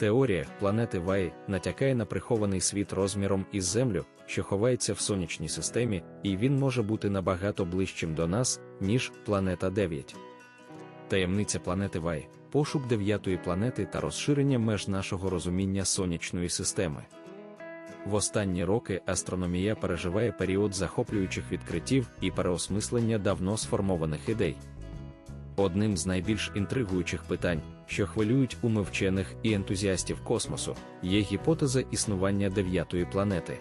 Теорія планети Вай натякає на прихований світ розміром із Землю, що ховається в сонячній системі, і він може бути набагато ближчим до нас, ніж планета 9. Таємниця планети Вай пошук дев'ятої планети та розширення меж нашого розуміння сонячної системи. В останні роки астрономія переживає період захоплюючих відкриттів і переосмислення давно сформованих ідей. Одним з найбільш інтригуючих питань, що хвилюють уми вчених і ентузіастів космосу, є гіпотеза існування дев'ятої планети.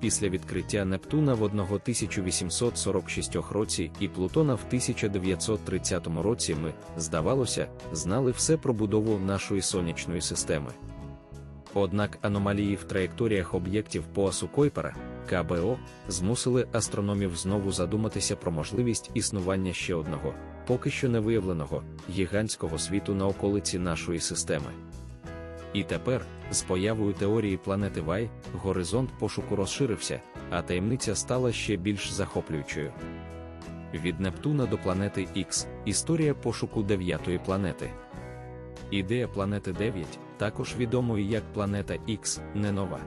Після відкриття Нептуна в 1846 році і Плутона в 1930 році ми, здавалося, знали все про будову нашої сонячної системи. Однак аномалії в траєкторіях об'єктів поясу Койпера КБО змусили астрономів знову задуматися про можливість існування ще одного, поки що не виявленого, гігантського світу на околиці нашої системи. І тепер, з появою теорії планети Вай, горизонт пошуку розширився, а таємниця стала ще більш захоплюючою. Від Нептуна до планети Х історія пошуку дев'ятої планети. Ідея планети 9, також відомої як планета Х, не нова.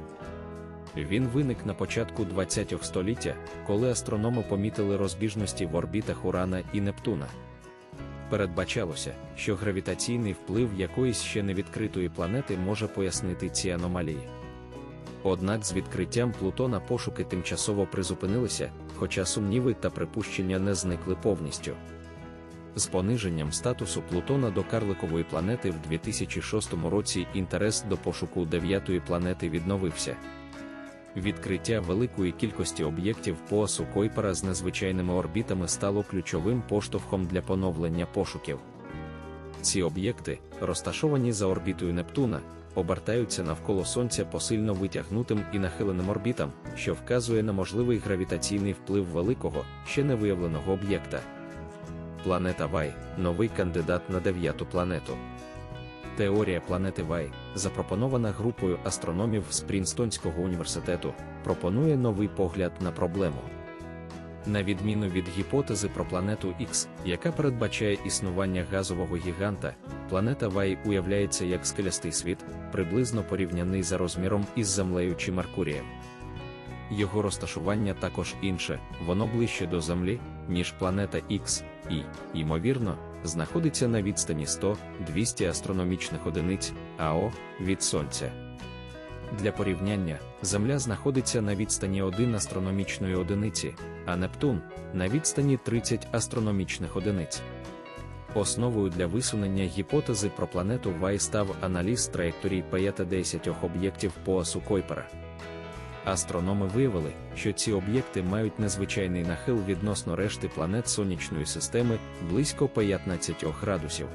Він виник на початку ХХ століття, коли астрономи помітили розбіжності в орбітах Урана і Нептуна. Передбачалося, що гравітаційний вплив якоїсь ще невідкритої планети може пояснити ці аномалії. Однак з відкриттям Плутона пошуки тимчасово призупинилися, хоча сумніви та припущення не зникли повністю. З пониженням статусу Плутона до карликової планети в 2006 році інтерес до пошуку дев'ятої планети відновився. Відкриття великої кількості об'єктів поясу Койпера з незвичайними орбітами стало ключовим поштовхом для поновлення пошуків. Ці об'єкти, розташовані за орбітою Нептуна, обертаються навколо Сонця посильно витягнутим і нахиленим орбітам, що вказує на можливий гравітаційний вплив великого, ще не виявленого об'єкта. Планета Вай новий кандидат на дев'яту планету. Теорія планети Вай, запропонована групою астрономів з Прінстонського університету, пропонує новий погляд на проблему. На відміну від гіпотези про планету Х, яка передбачає існування газового гіганта, планета Вай уявляється як скелястий світ, приблизно порівняний за розміром із Землею чи Меркурієм. Його розташування також інше, воно ближче до Землі, ніж планета Х, і, ймовірно, знаходиться на відстані 100-200 астрономічних одиниць АО від Сонця. Для порівняння, Земля знаходиться на відстані 1 астрономічної одиниці, а Нептун на відстані 30 астрономічних одиниць. Основою для висунення гіпотези про планету Вай став аналіз траєкторій 50 об'єктів поясу Койпера. Астрономи виявили, що ці об'єкти мають незвичайний нахил відносно решти планет сонячної системи близько 15 градусів.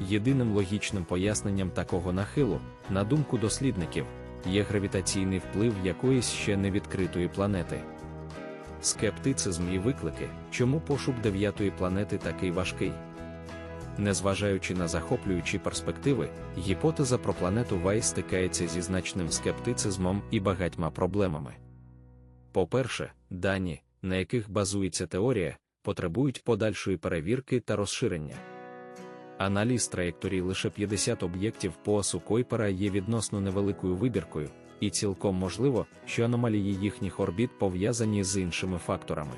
Єдиним логічним поясненням такого нахилу, на думку дослідників, є гравітаційний вплив якоїсь ще невідкритої планети. Скептицизм і виклики, чому пошук дев'ятої планети такий важкий. Незважаючи на захоплюючі перспективи, гіпотеза про планету Вай стикається зі значним скептицизмом і багатьма проблемами. По-перше, дані, на яких базується теорія, потребують подальшої перевірки та розширення. Аналіз траєкторій лише 50 об'єктів поясу Койпера є відносно невеликою вибіркою, і цілком можливо, що аномалії їхніх орбіт пов'язані з іншими факторами.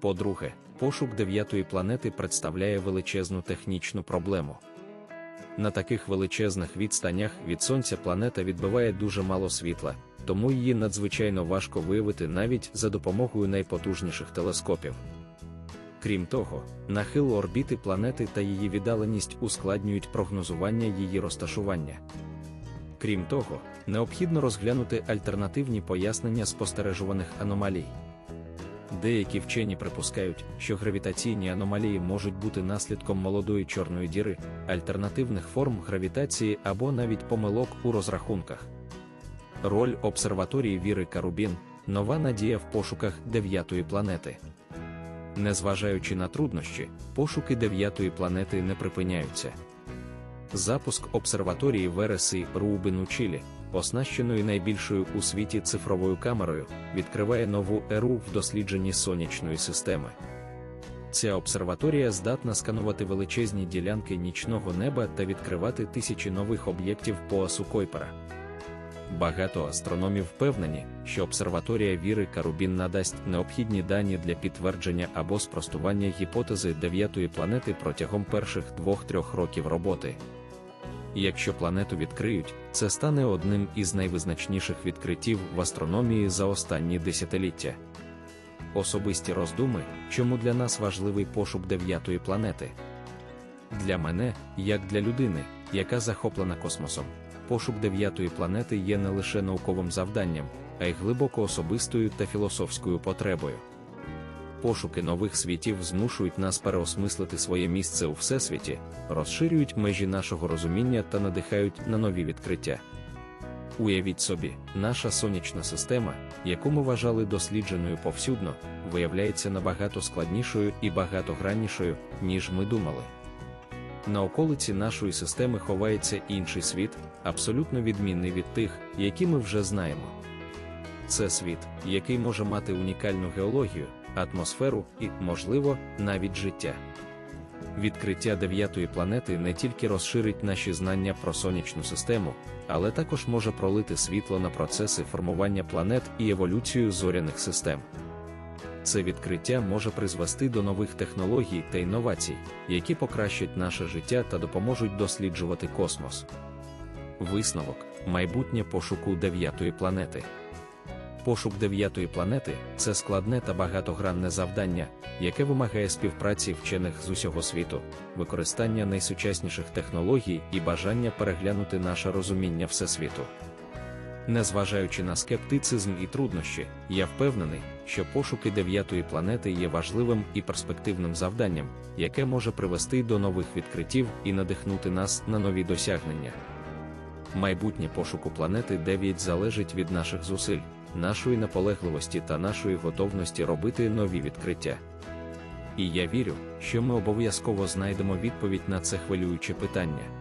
По-друге, пошук дев'ятої планети представляє величезну технічну проблему. На таких величезних відстанях від Сонця планета відбиває дуже мало світла, тому її надзвичайно важко виявити навіть за допомогою найпотужніших телескопів. Крім того, нахил орбіти планети та її віддаленість ускладнюють прогнозування її розташування. Крім того, необхідно розглянути альтернативні пояснення спостережуваних аномалій. Деякі вчені припускають, що гравітаційні аномалії можуть бути наслідком молодої чорної діри, альтернативних форм гравітації або навіть помилок у розрахунках. Роль обсерваторії Віри Карубін нова надія в пошуках дев'ятої планети. Незважаючи на труднощі, пошуки дев'ятої планети не припиняються. Запуск обсерваторії Вереси Рубин у Чилі, оснащеної найбільшою у світі цифровою камерою, відкриває нову еру в дослідженні сонячної системи. Ця обсерваторія здатна сканувати величезні ділянки нічного неба та відкривати тисячі нових об'єктів по асу Койпера. Багато астрономів впевнені, що обсерваторія віри Карубін надасть необхідні дані для підтвердження або спростування гіпотези дев'ятої планети протягом перших двох-трьох років роботи. Якщо планету відкриють, це стане одним із найвизначніших відкриттів в астрономії за останні десятиліття. Особисті роздуми, чому для нас важливий пошук дев'ятої планети. Для мене, як для людини, яка захоплена космосом, пошук дев'ятої планети є не лише науковим завданням, а й глибоко особистою та філософською потребою. Пошуки нових світів змушують нас переосмислити своє місце у всесвіті, розширюють межі нашого розуміння та надихають на нові відкриття. Уявіть собі, наша сонячна система, яку ми вважали дослідженою повсюдно, виявляється набагато складнішою і багатограннішою, ніж ми думали. На околиці нашої системи ховається інший світ, абсолютно відмінний від тих, які ми вже знаємо. Це світ, який може мати унікальну геологію, атмосферу і, можливо, навіть життя. Відкриття дев'ятої планети не тільки розширить наші знання про сонячну систему, але також може пролити світло на процеси формування планет і еволюцію зоряних систем. Це відкриття може призвести до нових технологій та інновацій, які покращать наше життя та допоможуть досліджувати космос. Висновок майбутнє пошуку дев'ятої планети. Пошук дев'ятої планети це складне та багатогранне завдання, яке вимагає співпраці вчених з усього світу, використання найсучасніших технологій і бажання переглянути наше розуміння всесвіту. Незважаючи на скептицизм і труднощі, я впевнений, що пошуки дев'ятої планети є важливим і перспективним завданням, яке може привести до нових відкриттів і надихнути нас на нові досягнення. Майбутнє пошуку планети 9 залежить від наших зусиль, нашої наполегливості та нашої готовності робити нові відкриття. І я вірю, що ми обов'язково знайдемо відповідь на це хвилююче питання.